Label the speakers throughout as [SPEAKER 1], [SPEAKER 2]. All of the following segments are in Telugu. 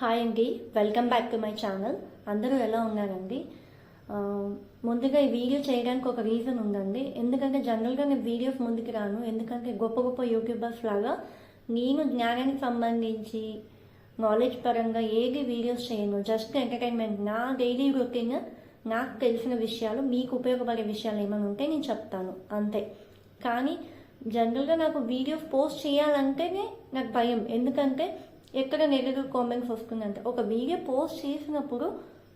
[SPEAKER 1] హాయ్ అండి. Welcome back to my channel అందరూ ఎలా ఉన్నారండి? ముందుగా ఈ వీడియో చేయడానికి ఒక రీజన్ ఉందండి. ఎందుకంటే జనరల్గా నేను వీడియోస్ ముందుకు రాను. ఎందుకంటే గొప్ప గొప్ప యూట్యూబర్స్ లాగా నేను జ్ఞానానికి సంబంధించి నాలెడ్జ్ పరంగా ఏది వీడియోస్ చేయను. జస్ట్ ఎంటర్టైన్మెంట్ నా డైలీ రొటీన్ నాకు తెలిసిన విషయాలు మీకు ఉపయోగపడే విషయాలు ఏమైనా ఉంటే నేను చెప్తాను. అంతే. కానీ జనరల్గా నాకు వీడియోస్ పోస్ట్ చేయాలంటేనే నాకు భయం. ఎందుకంటే ఎక్కడ నెగిటివ్ కామెంట్స్ వస్తుందంటే ఒక వీడియో పోస్ట్ చేసినప్పుడు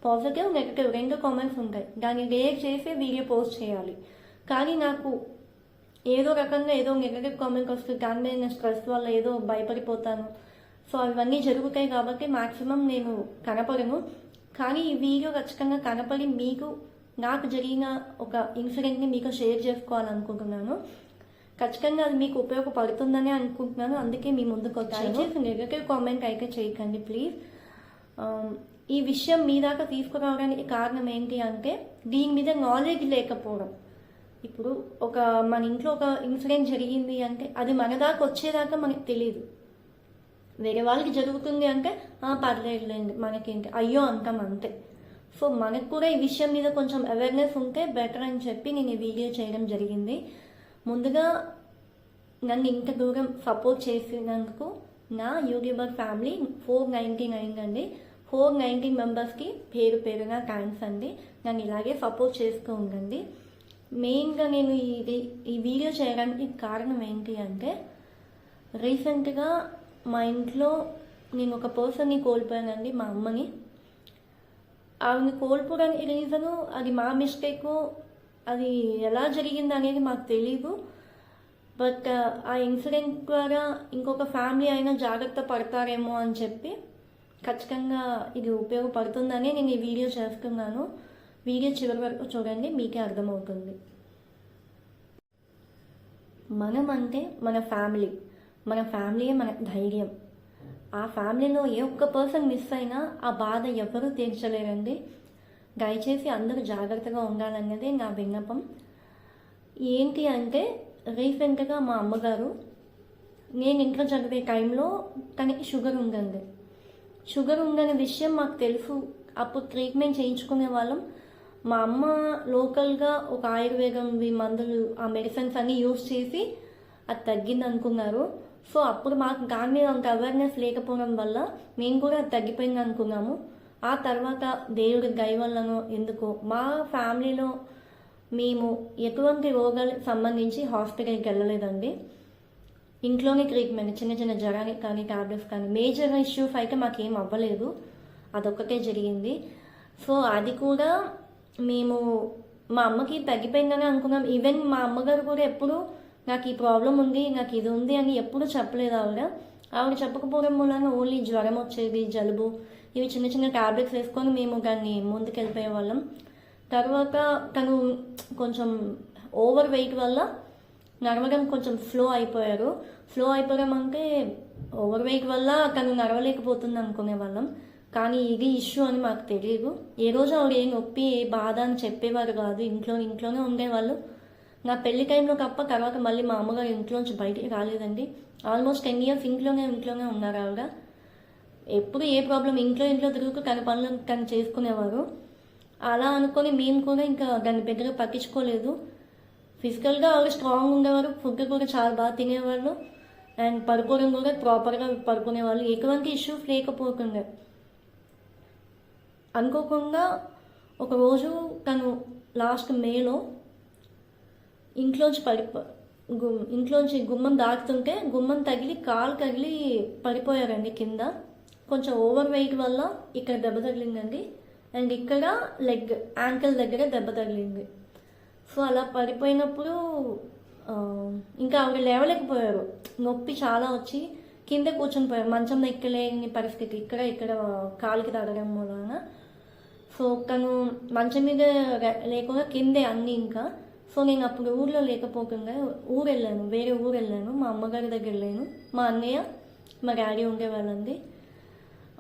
[SPEAKER 1] పాజిటివ్ నెగిటివ్ రెండు కామెంట్స్ ఉంటాయి. దాన్ని రేట్ చేసే వీడియో పోస్ట్ చేయాలి. కానీ నాకు ఏదో రకంగా ఏదో నెగిటివ్ కామెంట్ వస్తుంది దాని మీద నేను స్ట్రెస్ వల్ల ఏదో భయపడిపోతాను. సో అవన్నీ జరుగుతాయి కాబట్టి మాక్సిమం నేను కనపడను. కానీ ఈ వీడియో ఖచ్చితంగా కనపడి మీకు నాకు జరిగిన ఒక ఇన్సిడెంట్ని మీకు షేర్ చేసుకోవాలనుకుంటున్నాను. ఖచ్చితంగా అది మీకు ఉపయోగపడుతుందని అనుకుంటున్నాను. అందుకే మీ ముందుకు వచ్చాను. నెగటివ్ కామెంట్ అయితే చేయకండి ప్లీజ్. ఈ విషయం మీ దాకా తీసుకురావడానికి కారణం ఏంటి అంటే దీని మీద నాలెడ్జ్ లేకపోవడం. ఇప్పుడు ఒక మన ఇంట్లో ఒక ఇన్సిడెంట్ జరిగింది అంటే అది మన దాకా వచ్చేదాకా మనకు తెలియదు వేరే వాళ్ళకి జరుగుతుంది అంటే "ఆ, పర్లేదులేండి మనకేంటి? అయ్యో అంటాం అంతే. సో మనకు కూడా ఈ విషయం మీద కొంచెం అవేర్నెస్ ఉంటే బెటర్ అని చెప్పి నేను ఈ వీడియో చేయడం జరిగింది. ముందుగా నన్ను ఇంత దూరం సపోర్ట్ చేసినందుకు నా YouTuber family four ninety nine అండి ఫోర్ నైంటీ మెంబర్స్కి పేరు పేరుగా థ్యాంక్స్ అండి. నన్ను ఇలాగే సపోర్ట్ చేస్తూ ఉండండి. మెయిన్గా నేను ఇది ఈ వీడియో చేయడానికి కారణం ఏంటి అంటే రీసెంట్గా మా ఇంట్లో నేను ఒక పర్సన్ని కోల్పోయానండి మా అమ్మని. ఆవిడని కోల్పోవడానికి రీజను అది మా మిస్టేక్ అది ఎలా జరిగింది అనేది మాకు తెలీదు. బట్ ఆ ఇన్సిడెంట్ ద్వారా ఇంకొక ఫ్యామిలీ అయినా జాగ్రత్త పడతారేమో అని చెప్పి ఖచ్చితంగా ఇది ఉపయోగపడుతుందని నేను ఈ వీడియో చేస్తున్నాను. వీడియో చివరి వరకు చూడండి మీకే అర్థమవుతుంది. మనం అంటే మన ఫ్యామిలీ. మన ఫ్యామిలీయే మన ధైర్యం. ఆ ఫ్యామిలీలో ఏ ఒక్క పర్సన్ మిస్ అయినా ఆ బాధ ఎవరూ తీర్చలేరండి. దయచేసి అందరూ జాగ్రత్తగా ఉండాలన్నదే నా విన్నపం. ఏంటి అంటే రీసెంట్గా మా అమ్మగారు నేను ఇంట్లో చదివే టైంలో తనకి షుగర్ ఉందండి. షుగర్ ఉందనే విషయం మాకు తెలుసు. అప్పుడు ట్రీట్మెంట్ చేయించుకునే వాళ్ళం. మా అమ్మ లోకల్గా ఒక ఆయుర్వేదం మందులు ఆ మెడిసిన్స్ అన్ని యూజ్ చేసి అది తగ్గింది అనుకున్నారు. సో అప్పుడు మాకు దాని మీద అంత అవేర్నెస్ లేకపోవడం వల్ల మేము కూడా అది తగ్గిపోయింది అనుకున్నాము. ఆ తర్వాత దేవుడి దైవలను ఎందుకు? ఎందుకో మా ఫ్యామిలీలో మేము ఎటువంటి రోగాలకు సంబంధించి హాస్పిటల్కి వెళ్ళలేదండి. ఇంట్లోనే ట్రీట్మెంట్ చిన్న చిన్న జ్వరానికి కానీ టాబ్లెట్స్ కానీ మేజర్ ఇష్యూస్ అయితే మాకేం అవ్వలేదు. అదొక్కటే జరిగింది. సో అది కూడా మేము మా అమ్మకి తగ్గిపోయిందని అనుకున్నాం. ఈవెన్ మా అమ్మగారు కూడా ఎప్పుడు నాకు ఈ ప్రాబ్లం ఉంది నాకు ఇది ఉంది అని ఎప్పుడు చెప్పలేదు ఆవిడ. ఆవిడ చెప్పకపోవడం మూలంగా ఓన్లీ జ్వరం వచ్చేది జలుబు ఇవి చిన్న చిన్న టాబ్లెట్స్ వేసుకొని మేము దాన్ని ముందుకెళ్ళిపోయే వాళ్ళం. తర్వాత తను కొంచెం ఓవర్ వెయిట్ వల్ల నడవడం కొంచెం స్లో అయిపోయారు. స్లో అయిపోవడం అంటే ఓవర్ వెయిట్ వల్ల తను నడవలేకపోతుంది అనుకునే వాళ్ళం. కానీ ఇది ఇష్యూ అని మాకు తెలియదు. ఏ రోజు ఆవిడ ఏ నొప్పి ఏ బాధ అని చెప్పేవారు కాదు. ఇంట్లో ఇంట్లోనే ఉండేవాళ్ళు. నా పెళ్ళి టైంలో తప్ప తర్వాత మళ్ళీ మా అమ్మగారు ఇంట్లోంచి బయటికి రాలేదండి. ఆల్మోస్ట్ టెన్ ఇయర్స్ ఇంట్లోనే ఇంట్లోనే ఉన్నారు ఆవిడ. ఎప్పుడు ఏ ప్రాబ్లం ఇంట్లో ఇంట్లో తిరుగుతూ తన పనులు తను చేసుకునేవారు. అలా అనుకొని మేము కూడా ఇంకా దాన్ని పెద్దగా పట్టించుకోలేదు. ఫిజికల్గా ఆవిడ స్ట్రాంగ్ ఉండేవారు ఫుడ్ కూడా చాలా బాగా తినేవాళ్ళు అండ్ పడుకోవడం కూడా ప్రాపర్గా పడుకునేవాళ్ళు. ఎటువంటి ఇష్యూస్ లేకపోకుండా. అనుకోకుండా ఒకరోజు తను లాస్ట్ మేలో ఇంట్లోంచి పడి గు- ఇంట్లోంచి గుమ్మం దాటుతుంటే గుమ్మం తగిలి కాలు తగిలి పడిపోయారండి కింద. కొంచెం ఓవర్ వెయిట్ వల్ల ఇక్కడ దెబ్బ తగిలిందండి. అండ్ ఇక్కడ లెగ్ యాంకిల్ దగ్గర దెబ్బ తగిలింది. సో అలా పడిపోయినప్పుడు ఇంకా ఆవిడ లేవలేకపోయారు. నొప్పి చాలా వచ్చి కింద కూర్చొని పోయారు. మంచం ఎక్కలేని పరిస్థితి. ఇక్కడ ఇక్కడ కాలుకి తగడం మూలన సో తను మంచం మీద లేకుండా కిందే అన్నీ ఇంకా. సో నేను అప్పుడు ఊర్లో లేకపోకుండా ఊరు వెళ్ళాను వేరే ఊరు వెళ్ళాను మా అమ్మగారి దగ్గర లేను. మా అన్నయ్య మా డాడీ ఉండేవాళ్ళండి. ఆ,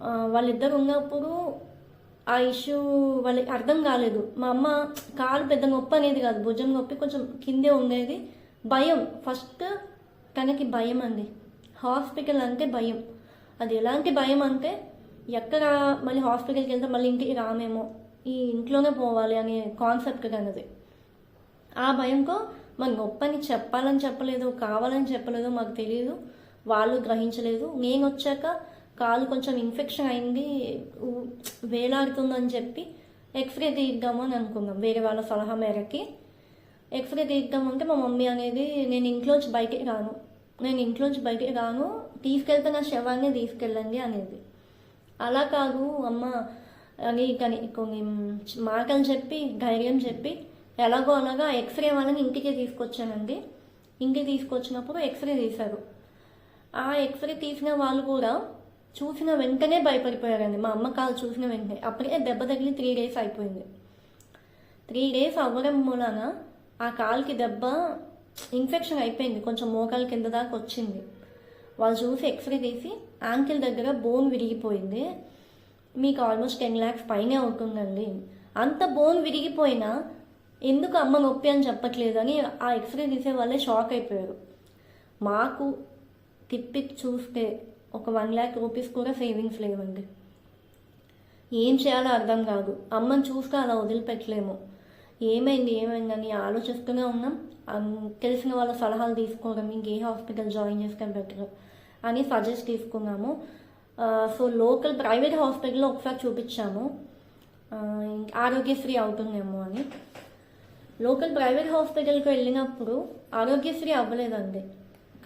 [SPEAKER 1] వాళ్ళిద్దరు ఉన్నప్పుడు ఆ ఇష్యూ వాళ్ళకి అర్థం కాలేదు. మా అమ్మ కాలు పెద్ద నొప్పి అనేది కాదు భుజం నొప్పి కొంచెం కిందే ఉండేది. భయం ఫస్ట్ తనకి భయం అండి. హాస్పిటల్ అంటే భయం. అది ఎలాంటి భయం అంటే ఎక్కడ మళ్ళీ హాస్పిటల్కి వెళ్తే మళ్ళీ ఇంటికి రామేమో ఈ ఇంట్లోనే పోవాలి అనే కాన్సెప్ట్ కన్నది ఆ భయంతో మరి నొప్పని చెప్పాలని చెప్పలేదు కావాలని చెప్పలేదు మాకు తెలియదు వాళ్ళు గ్రహించలేదు. నేను వచ్చాక కాలు కొంచెం ఇన్ఫెక్షన్ అయింది వేలాడుతుందని చెప్పి ఎక్స్రే తీద్దాము అని అనుకున్నాం వేరే వాళ్ళ సలహా మేరకి. ఎక్స్రే తీద్దామంటే మా మమ్మీ అనేది నేను ఇంట్లోంచి బయటికి రాను నేను ఇంట్లోంచి బయటికి రాను తీసుకెళ్తే నా శవాన్ని తీసుకెళ్ళండి అనేది. అలా కాదు అమ్మ అని కానీ కొన్ని మాటలు చెప్పి ధైర్యం చెప్పి ఎలాగో అలాగా ఎక్స్రే వాళ్ళని ఇంటికి తీసుకొచ్చానండి. ఇంటికి తీసుకొచ్చినప్పుడు ఎక్స్రే తీశారు. ఆ ఎక్స్రే తీసిన వాళ్ళు కూడా చూసిన వెంటనే భయపడిపోయారండి. మా అమ్మ కాలు చూసిన వెంటనే. అప్పటికే దెబ్బ తగిలి త్రీ డేస్ అయిపోయింది. త్రీ డేస్ అవ్వడం మూలాన ఆ కాలుకి దెబ్బ ఇన్ఫెక్షన్ అయిపోయింది. కొంచెం మోకాలు కింద దాకా వచ్చింది. వాళ్ళు చూసి ఎక్స్రే తీసి యాంకిల్ దగ్గర బోన్ విరిగిపోయింది. మీకు ఆల్మోస్ట్ టెన్ ల్యాక్స్ పైనే అవుతుందండి అంత బోన్ విరిగిపోయినా ఎందుకు అమ్మ నొప్పి అని చెప్పట్లేదు అని ఆ ఎక్స్రే తీసే వాళ్ళే షాక్ అయిపోయారు. మాకు తిప్పి చూస్తే ఒక వన్ ల్యాక్ రూపీస్ కూడా సేవింగ్స్ లేవండి. ఏం చేయాలో అర్థం కాదు. అమ్మని చూస్తే అలా వదిలిపెట్టలేము. ఏమైంది ఏమైందని ఆలోచిస్తూనే ఉన్నాం. తెలిసిన వాళ్ళ సలహాలు తీసుకోవడం ఇంకే హాస్పిటల్ జాయిన్ చేస్తే బెటర్ అని సజెస్ట్ తీసుకున్నాము. సో లోకల్ ప్రైవేట్ హాస్పిటల్లో ఒకసారి చూపించాము. ఆరోగ్యశ్రీ అవుతుందేమో అని. లోకల్ ప్రైవేట్ హాస్పిటల్కి వెళ్ళినప్పుడు ఆరోగ్యశ్రీ అవ్వలేదండి.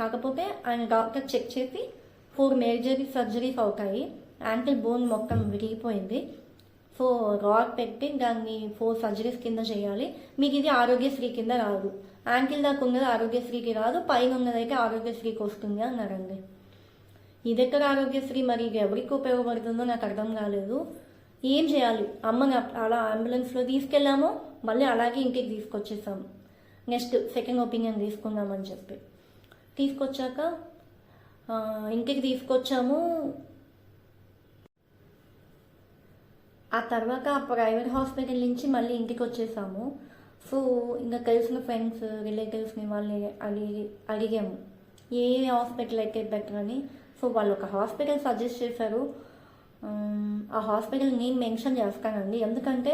[SPEAKER 1] కాకపోతే ఆయన డాక్టర్ చెక్ చేసి ఫోర్ మేజర్ సర్జరీస్ అవుతాయి. యాంకిల్ బోన్ మొత్తం విరిగిపోయింది. సో రాడ్ పెట్టి దాన్ని ఫోర్ సర్జరీస్ కింద చేయాలి. మీకు ఇది ఆరోగ్యశ్రీ కింద రాదు. యాంకిల్ దాకా ఉన్నది ఆరోగ్యశ్రీకి రాదు. పైన ఉన్నదైతే ఆరోగ్యశ్రీకి వస్తుంది అన్నారండి. ఇది ఎక్కడ ఆరోగ్యశ్రీ? మరి ఇది ఎవరికి ఉపయోగపడుతుందో నాకు అర్థం కాలేదు. ఏం చేయాలి? అమ్మని అలా అంబులెన్స్లో తీసుకెళ్ళాము. మళ్ళీ అలాగే ఇంటికి తీసుకొచ్చేసాము నెక్స్ట్ సెకండ్ ఒపీనియన్ తీసుకుందామని చెప్పి. తీసుకొచ్చాక ఇంటికి తీసుకొచ్చాము. ఆ తర్వాత ఆ ప్రైవేట్ హాస్పిటల్ నుంచి మళ్ళీ ఇంటికి వచ్చేసాము. సో ఇంకా తెలిసిన ఫ్రెండ్స్ రిలేటివ్స్ని వాళ్ళని అడిగి అడిగాము. ఏ హాస్పిటల్ అయితే బెటర్ అని. సో వాళ్ళు ఒక హాస్పిటల్ సజెస్ట్ చేశారు. ఆ హాస్పిటల్ నేను మెన్షన్ చేస్తానండి. ఎందుకంటే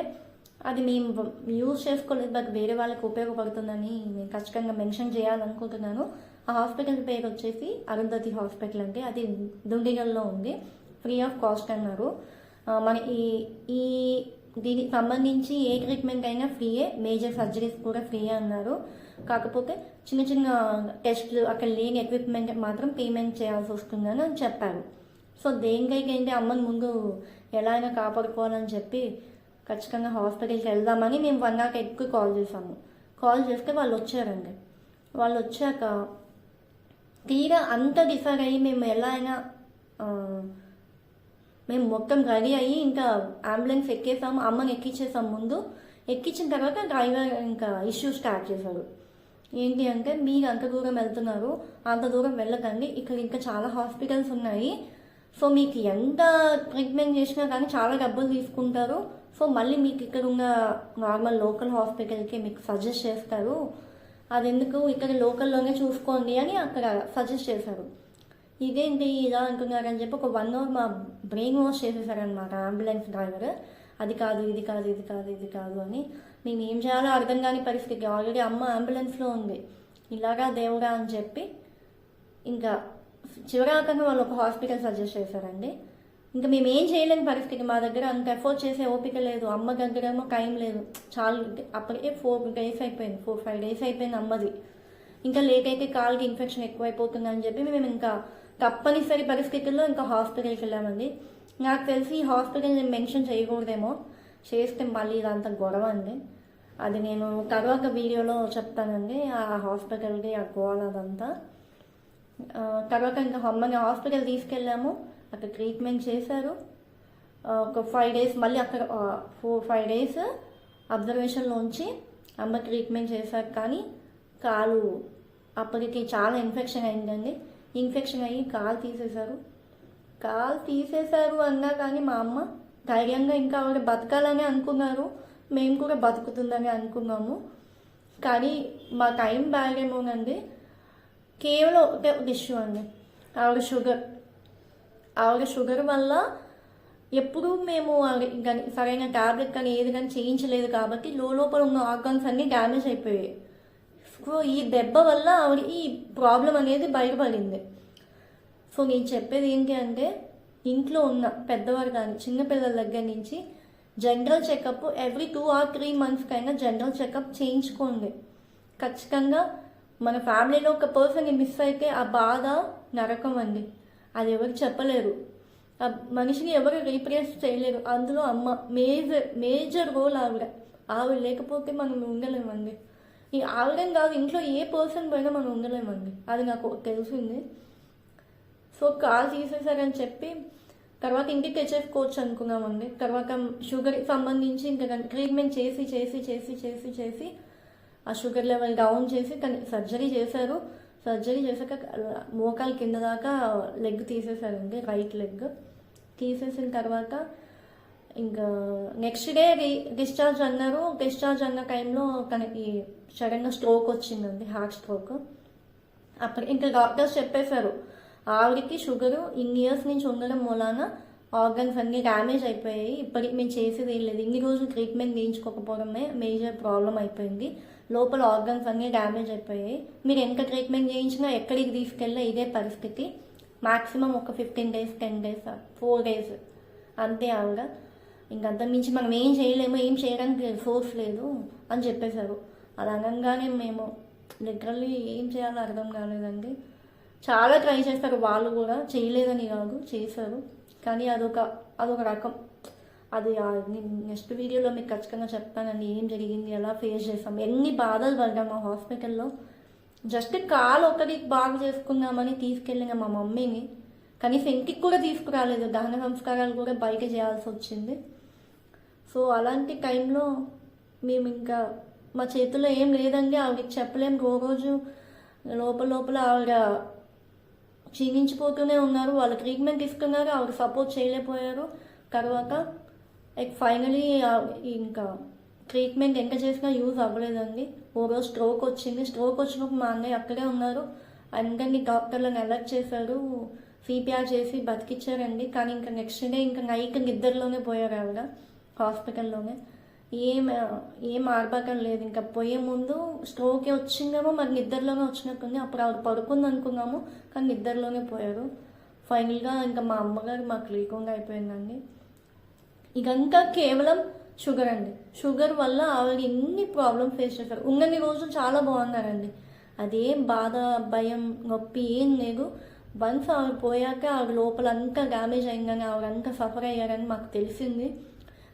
[SPEAKER 1] అది మేము యూజ్ చేసుకోలేదు. బట్ వేరే వాళ్ళకి ఉపయోగపడుతుందని నేను ఖచ్చితంగా మెన్షన్ చేయాలనుకుంటున్నాను. ఆ హాస్పిటల్ పేరు వచ్చేసి అరుంధతి హాస్పిటల్ అంటే అది దుండిగల్లో ఉంది. ఫ్రీ ఆఫ్ కాస్ట్ అన్నారు. మన ఈ ఈ దీనికి సంబంధించి ఏ ట్రీట్మెంట్ అయినా ఫ్రీయే. మేజర్ సర్జరీస్ కూడా ఫ్రీయే అన్నారు. కాకపోతే చిన్న చిన్న టెస్ట్లు అక్కడ లేని ఎక్విప్మెంట్ మాత్రం పేమెంట్ చేయాల్సి వస్తుందని అని చెప్పారు. సో దేనికైతే అమ్మని ముందు ఎలా అయినా కాపాడుకోవాలని చెప్పి ఖచ్చితంగా హాస్పిటల్కి వెళ్దామని మేము వన్ నాట్ ఎయిట్కి కాల్ చేసాము కాల్ చేస్తే వాళ్ళు వచ్చారండి. వాళ్ళు వచ్చాక తీరా అంత డిసైడ్ అయ్యి మేము ఎలా అయినా మేము మొత్తం రెడీ అయ్యి ఇంకా అంబులెన్స్ ఎక్కేసాము అమ్మని ఎక్కించేసాం ముందు. ఎక్కించిన తర్వాత డ్రైవర్ ఇంకా ఇష్యూ స్టార్ట్ చేశారు. ఏంటి అంటే మీరు అంత దూరం వెళ్తున్నారు అంత దూరం వెళ్ళకండి ఇక్కడ ఇంకా చాలా హాస్పిటల్స్ ఉన్నాయి. సో మీకు ఎంత ట్రీట్మెంట్ చేసినా కానీ చాలా డబ్బులు తీసుకుంటారు. సో మళ్ళీ మీకు ఇక్కడ ఉన్న నార్మల్ లోకల్ హాస్పిటల్కి మీకు సజెస్ట్ చేస్తారు. అది ఎందుకు ఇక్కడ లోకల్లోనే చూసుకోండి అని అక్కడ సజెస్ట్ చేశారు. ఇదేంటి ఇలా అంటున్నారని చెప్పి ఒక వన్ అవర్ మా బ్రెయిన్ వాష్ చేసేసారనమాట అంబులెన్స్ డ్రైవర్ అది కాదు ఇది కాదు ఇది కాదు ఇది కాదు అని. మేము ఏం చేయాలో అర్థం కాని పరిస్థితికి ఆల్రెడీ అమ్మ అంబులెన్స్లో ఉంది. ఇలాగా దేవుడా అని చెప్పి ఇంకా చివరాకంగా వాళ్ళు ఒక హాస్పిటల్ సజెస్ట్ చేశారండి. ఇంకా మేము ఏం చేయలేని పరిస్థితి. మా దగ్గర అంత ఎఫోర్డ్ చేసే ఓపిక లేదు. అమ్మ దగ్గర ఏమో టైం లేదు. చాలా అప్పటికే ఫోర్ డేస్ అయిపోయింది. ఫోర్ ఫైవ్ డేస్ అయిపోయింది అమ్మది. ఇంకా లేట్ అయితే కాలుకి ఇన్ఫెక్షన్ ఎక్కువైపోతుంది అని చెప్పి మేము ఇంకా తప్పనిసరి పరిస్థితుల్లో ఇంకా హాస్పిటల్కి వెళ్ళామండి. నాకు తెలిసి ఈ హాస్పిటల్ నేను మెన్షన్ చేయకూడదేమో. చేస్తే మళ్ళీ ఇదంతా గొడవ అండి. అది నేను తర్వాత వీడియోలో చెప్తానండి. ఆ హాస్పిటల్కి ఆ గోడ అదంతా. తర్వాత ఇంకా అమ్మని హాస్పిటల్ తీసుకెళ్ళాము. అక్కడ ట్రీట్మెంట్ చేశారు. ఒక ఫైవ్ డేస్ మళ్ళీ అక్కడ ఫోర్ ఫైవ్ డేస్ అబ్జర్వేషన్లో ఉంచి అమ్మ ట్రీట్మెంట్ చేశారు. కానీ కాలు అప్పటికి చాలా ఇన్ఫెక్షన్ అయిందండి. ఇన్ఫెక్షన్ అయ్యి కాలు తీసేశారు. కాలు తీసేశారు అన్నా కానీ మా అమ్మ ధైర్యంగా ఇంకా ఆవిడ బతకాలని అనుకున్నారు. మేము కూడా బతుకుతుందని అనుకున్నాము. కానీ మా టైం బ్యాగేమోనండి కేవలం ఒకే ఒక ఇష్యూ అండి. ఆవిడ షుగర్ ఆవిడ షుగర్ వల్ల ఎప్పుడూ మేము కానీ సరైన టాబ్లెట్ కానీ ఏది కానీ చేయించలేదు కాబట్టి లోపల ఉన్న ఆర్గాన్స్ అన్నీ డ్యామేజ్ అయిపోయాయి. సో ఈ దెబ్బ వల్ల ఆవిడకి ఈ ప్రాబ్లం అనేది బయటపడింది. సో నేను చెప్పేది ఏంటి అంటే ఇంట్లో ఉన్న పెద్దవారు కానీ చిన్నపిల్లల దగ్గర నుంచి general checkup every two or three మంత్స్కైనా general checkup చేయించుకోండి. ఖచ్చితంగా మన ఫ్యామిలీలో ఒక పర్సన్ మిస్ అయితే ఆ బాధ నరకం అండి. అది ఎవరు చెప్పలేరు. ఆ మనిషిని ఎవరు రీప్లేస్ చేయలేరు. అందులో అమ్మ మేజర్ మేజర్ రోల్ ఆవిడ. ఆవిడ లేకపోతే మనం ఉండలేమండి. ఈ ఆవిడని కాదు ఇంట్లో ఏ పర్సన్ పోయినా మనం ఉండలేమండి. అది నాకు తెలిసింది. సో కాల్ తీసేశారని చెప్పి తర్వాత ఇంటికి తెచ్చేసుకోవచ్చు అనుకున్నామండి. తర్వాత షుగర్కి సంబంధించి ఇంకా ట్రీట్మెంట్ చేసి చేసి చేసి చేసి చేసి ఆ షుగర్ లెవెల్ డౌన్ చేసి కానీ సర్జరీ చేశారు. సర్జరీ చేశాక మోకాలు కింద దాకా లెగ్ తీసేసారండి రైట్ లెగ్. తీసేసిన తర్వాత ఇంకా నెక్స్ట్ డే డిశ్చార్జ్ అన్నారు. డిశ్చార్జ్ అన్న టైంలో తనకి సడన్గా స్ట్రోక్ వచ్చిందండి హార్ట్ స్ట్రోక్. అప్పుడు ఇంకా డాక్టర్స్ చెప్పేశారు ఆవిడకి షుగరు ఇన్ని ఇయర్స్ నుంచి ఉండడం మూలాన ఆర్గన్స్ అన్ని డ్యామేజ్ అయిపోయాయి. ఇప్పటికి మేము చేసేది ఏం లేదు. ఇన్ని రోజులు ట్రీట్మెంట్ చేయించుకోకపోవడమే మేజర్ ప్రాబ్లం అయిపోయింది. లోపల ఆర్గన్స్ అన్నీ డ్యామేజ్ అయిపోయాయి. మీరు ఎంత ట్రీట్మెంట్ చేయించినా ఎక్కడికి తీసుకెళ్ళినా ఇదే పరిస్థితి. మాక్సిమం ఒక fifteen days ten days four days అంతే ఆవిడ ఇంకంత మించి మనం ఏం చేయలేము ఏం చేయడానికి సోర్స్ లేదు అని చెప్పేశారు. అది అనగానే మేము లిటరల్లీ ఏం చేయాలో అర్థం కాలేదండి. చాలా ట్రై చేస్తారు వాళ్ళు కూడా. చేయలేదని కాదు చేశారు. కానీ అదొక అదొక రకం. అది నెక్స్ట్ వీడియోలో మీకు ఖచ్చితంగా చెప్తానండి. ఏం జరిగింది ఎలా ఫేస్ చేసాం ఎన్ని బాధలు పడ్డాం మా హాస్పిటల్లో. జస్ట్ కాలు ఒకటి బాగు చేసుకుందామని తీసుకెళ్ళిన మా మమ్మీని. కనీసం ఇంటికి కూడా తీసుకురాలేదు దహన సంస్కారాలు కూడా బయట చేయాల్సి వచ్చింది. సో అలాంటి టైంలో మేము ఇంకా మా చేతిలో ఏం లేదండి ఆవిడకి చెప్పలేము రోజు లోపల లోపల ఆవిడ క్షీణించిపోతూనే ఉన్నారు. వాళ్ళు ట్రీట్మెంట్ ఇస్తున్నారు ఆవిడ సపోర్ట్ చేయలేకపోయారు. తర్వాత లైక్ ఫైనలీ uh, ఇంకా ట్రీట్మెంట్ ఎంత చేసినా యూజ్ అవ్వలేదండి. ఓ రోజు స్ట్రోక్ వచ్చింది. స్ట్రోక్ వచ్చినప్పుడు మా అన్నయ్య అక్కడే ఉన్నారు. అందరినీ డాక్టర్లను అలర్ట్ చేశారు. సిపిఆర్ చేసి బతికిచ్చారండి. కానీ ఇంకా నెక్స్ట్ డే ఇంకా నైట్ నిద్రలోనే పోయారు ఆవిడ హాస్పిటల్లోనే. ఏం ఏం ఆర్భాటం లేదు. ఇంకా పోయే ముందు స్ట్రోకే వచ్చిందేమో మరి నిద్రలోనే వచ్చినట్టుంది. అప్పుడు ఆవిడ పడుకుంది అనుకున్నాము కానీ నిద్రలోనే పోయారు. ఫైనల్గా ఇంకా మా అమ్మగారు మాకు లేకుండా అయిపోయిందండి. ఇదంతా కేవలం షుగర్ అండి. షుగర్ వల్ల ఆవిడ ఎన్ని ప్రాబ్లమ్ ఫేస్ చేశారు. ఉన్నన్ని రోజులు చాలా బాగున్నారండి. అదేం బాధ భయం నొప్పి ఏం లేదు. వన్స్ ఆవిడ పోయాక ఆవిడ లోపల అంతా డ్యామేజ్ అయిందని ఆవిడ అంతా సఫర్ అయ్యారని మాకు తెలిసింది.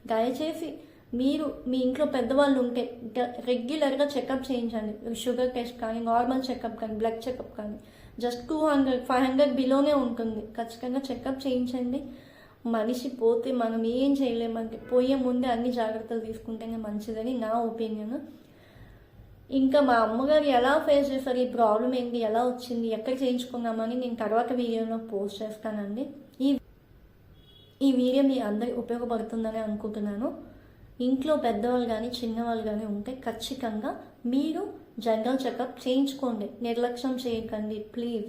[SPEAKER 1] దయచేసి మీరు మీ ఇంట్లో పెద్దవాళ్ళు ఉంటే రెగ్యులర్గా చెకప్ చేయించండి. షుగర్ టెస్ట్ కానీ నార్మల్ చెకప్ కానీ బ్లడ్ చెకప్ కానీ. Just two hundred five hundred బిలోనే ఉంటుంది. ఖచ్చితంగా చెకప్ చేయించండి. మనిషి పోతే మనం ఏం చేయలేమంటే పోయే ముందే అన్ని జాగ్రత్తలు తీసుకుంటేనే మంచిదని నా ఒపీనియన్. ఇంకా మా అమ్మగారు ఎలా ఫేస్ చేశారు? ఈ ప్రాబ్లం ఏంటి? ఎలా వచ్చింది? ఎక్కడ చేయించుకున్నామని నేను తర్వాత వీడియోలో పోస్ట్ చేస్తానండి. ఈ ఈ వీడియో మీ అందరికి ఉపయోగపడుతుందని అనుకుంటున్నాను. ఇంట్లో పెద్దవాళ్ళు కానీ చిన్నవాళ్ళు కానీ ఉంటే ఖచ్చితంగా మీరు జనరల్ చెకప్ చేయించుకోండి. నిర్లక్ష్యం చేయకండి ప్లీజ్